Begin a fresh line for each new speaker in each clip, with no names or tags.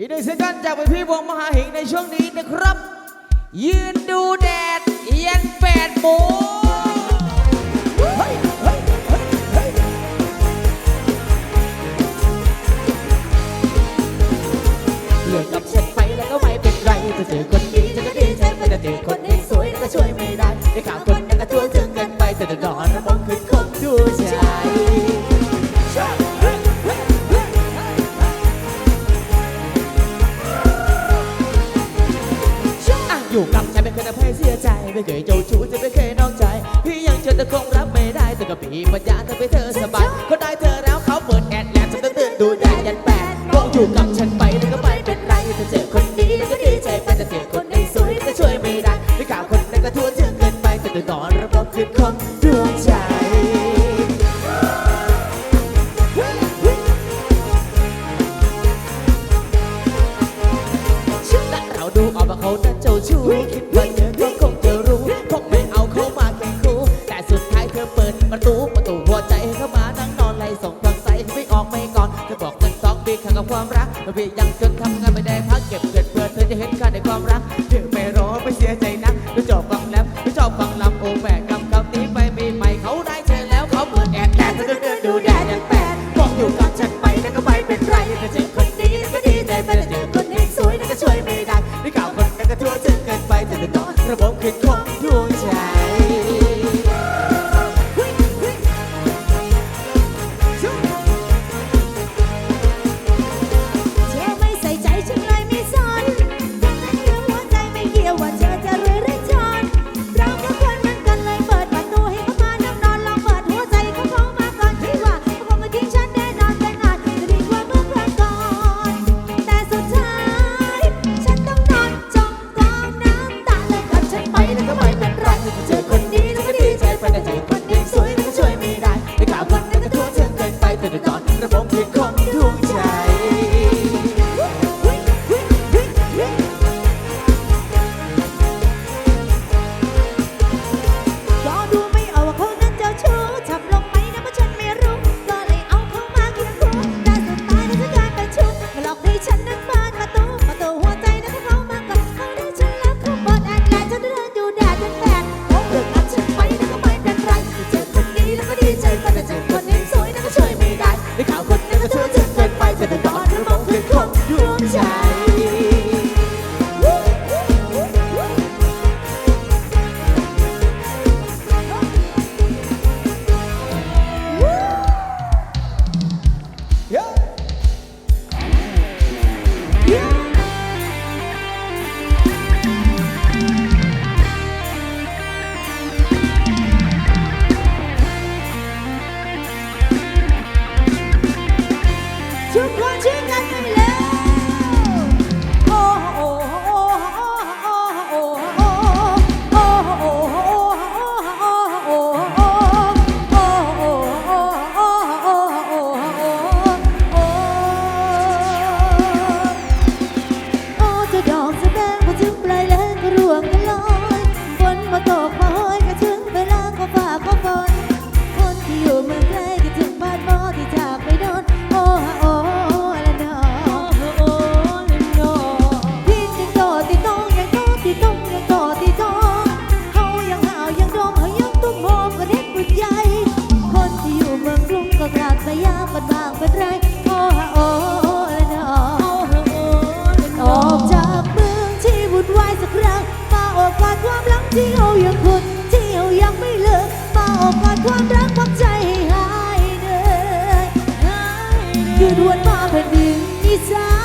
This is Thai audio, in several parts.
อีกหนึ่งซิงเกินจากพี่วงมหาหิงในช่วงนี้นะครับ ยืนดูแดดเย็นแปดโมงเลื
อกกับฉันไปแล้วก็ไม่เป็นไรจะเจอคนดีจะก็ดีใจไปจะเจอคนที่สวยก็ช่วยไม่ได้ได้ข่าวคนนั้นก็ทั่วถึงกันไปแต่เดือดร้อนราะ
คนคืนคงดูใจีปัญญาทำให้เธอสบายเขได้เธอแล้วเขาเปิดแอดแลนด์ฉันตืองเดินดูแด้ยันแปดมองอยู่กับฉันไปแล้วก็ไปเป็นไรถ้าเจอคนดีก็ดีใจไปแต่เจอคนไม่สวยก็ช่วยไม่ได้ไม่ข่าวคนนั้นก็ทั่วเธอเกินไปจแต่เดือดร้อนระบบขึ้นคง
เห็นค่าในความรักเธอไม่
รอ
ไปเสียใจนักก็จ
บฟัง
แล้ว ที่เอาอย่างคุณที่เอาอย่างไม่เลิกมาออกงานความรักความใจหายเห้ยหายเหนื่อยคือดวนมาเป็นดินึ่นิสัย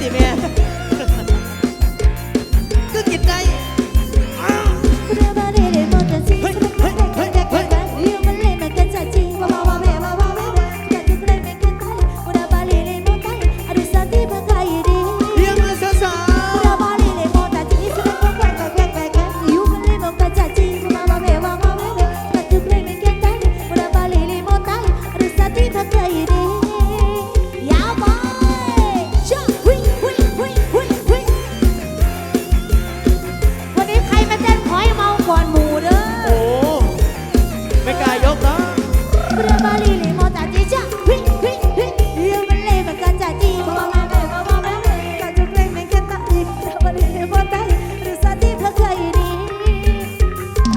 里面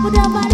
udah balik